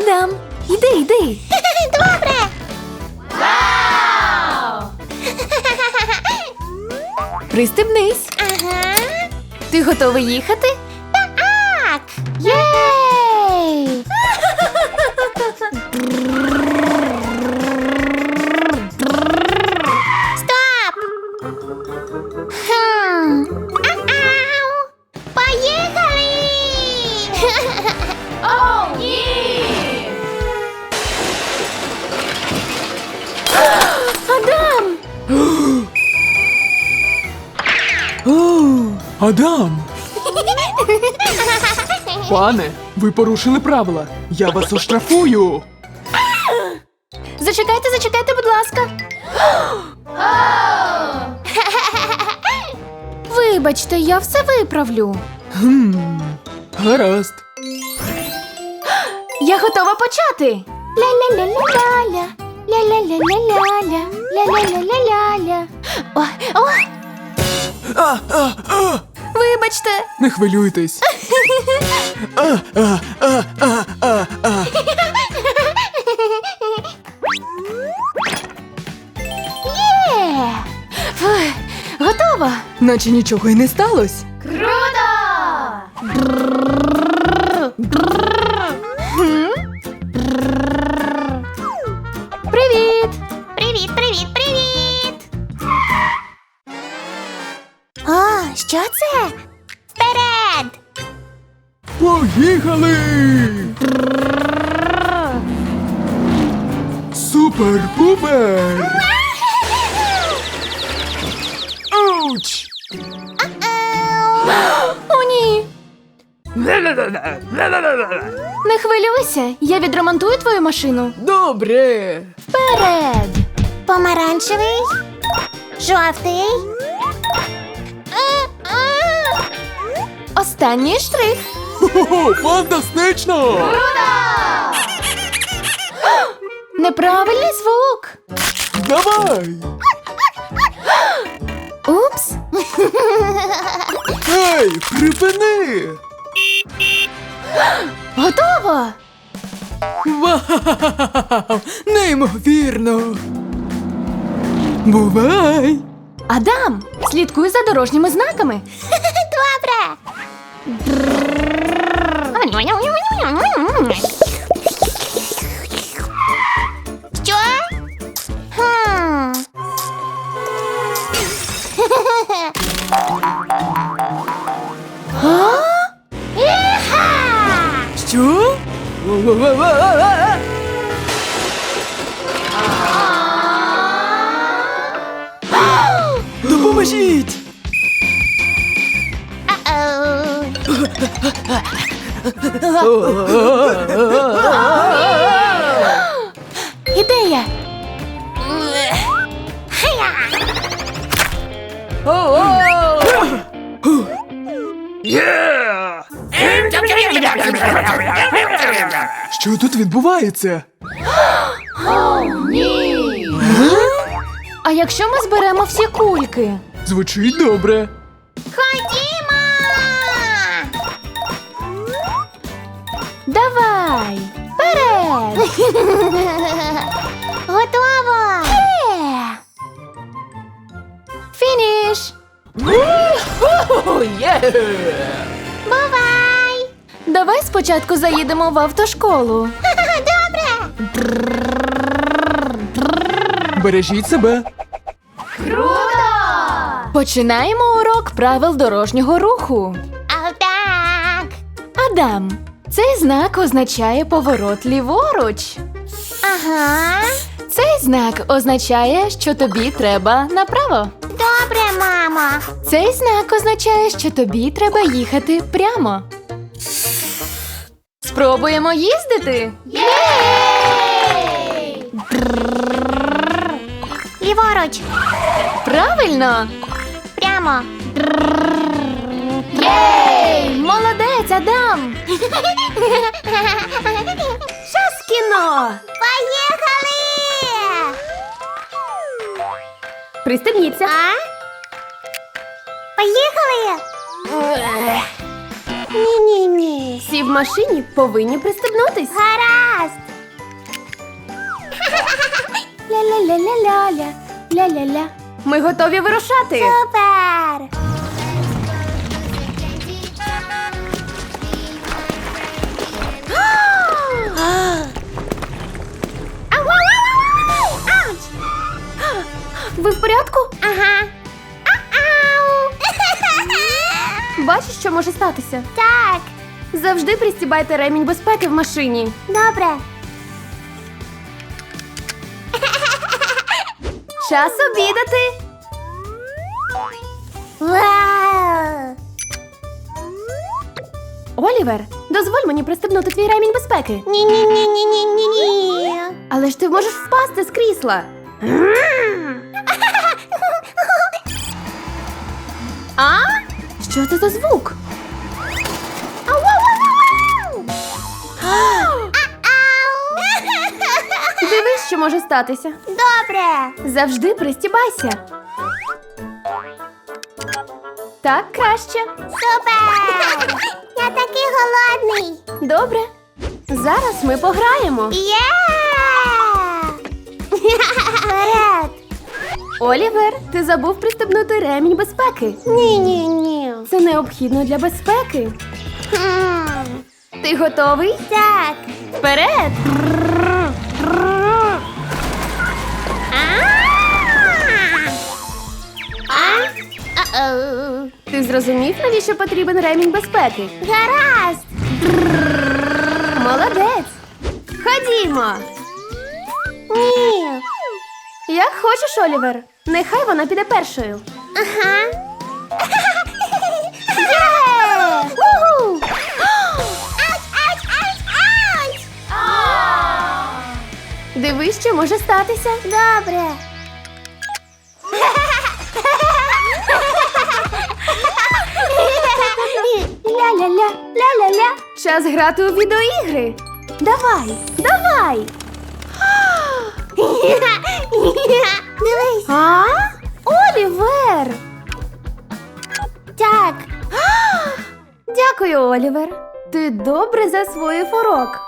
Адам, іди, іди. Добре. Пристебнись. Ага. Ти готовий їхати? Адам! Пане, ви порушили правила. Я вас оштрафую. Зачекайте, зачекайте, будь ласка. Вибачте, я все виправлю. Хм, гаразд. Я готова почати. Ля-ля-ля-ля-ля-ля. Ля-ля-ля-ля-ля-ля. Ля-ля-ля-ля-ля-ля. О, о, А, а, а! Вибачте. Не хвилюйтесь. А, а, а, а, а, а. Є! Фух, Готова. Наче нічого й не сталося. Круто! О, що це? Вперед! Поїхали! Супер-пупер! Ауч! О, ні! Не хвилюйся, я відремонтую твою машину. Добре! Вперед! Помаранчевий. Жовтий. Останній штрих. Хо-хо, фантастично! Неправильний звук. Давай! Упс. Ей, припини! Готово! Вау! Неймовірно! Бувай! Адам, слідкуй за дорожніми знаками. Що? Ідея! Що тут відбувається? А якщо ми зберемо всі кульки? Звучить добре. Вперед! Готово! Е! Фініш! Бувай! Давай спочатку заїдемо в автошколу. Добре! Бережіть себе. Починаємо урок правил дорожнього руху. А! Адам, цей знак означає поворот ліворуч. Ага! Цей знак означає, що тобі треба направо. Добре, мамо! Цей знак означає, що тобі треба їхати прямо. Спробуємо їздити. Ліворуч! Правильно! Прямо! Поїхали! Пристебніться. А? Поїхали! Ні-ні-ні. Всі в машині повинні пристебнутись. Гаразд. Ля-ля-ля-ля-ля-ля. Ля-ля-ля. Ми готові вирушати. Супер. Бачиш, що може статися? Так, Завжди пристібайте ремінь безпеки в машині. добре. Час обідати. Вау! Олівер, дозволь мені пристебнути твій ремінь безпеки. Ні-ні-ні-ні-ні-ні. Але ж ти можеш впасти з крісла. А? Що це за звук? Дивись, що може статися. Добре. Завжди пристібайся. Так краще. Супер! Я такий голодний. Добре. Зараз ми пограємо. Є! Вперед! Олівер, ти забув пристебнути ремінь безпеки. Ні-ні-ні. Це необхідно для безпеки. Ти готовий? Так. Вперед! Ти зрозумів, навіщо потрібен ремінь безпеки? Гаразд. Молодець! Ходімо! Ні. Як хочеш, Олівер. Нехай вона піде першою. Ага. Є! Уху! Ауч, ауч, ауч, ауч! Дивись, що може статися. Добре. Ля-ля-ля, ля-ля-ля. Час грати у відеоігри. Давай, давай. Дивись. А? Олівер! Дякую, Олівер. Ти добре засвоїв урок.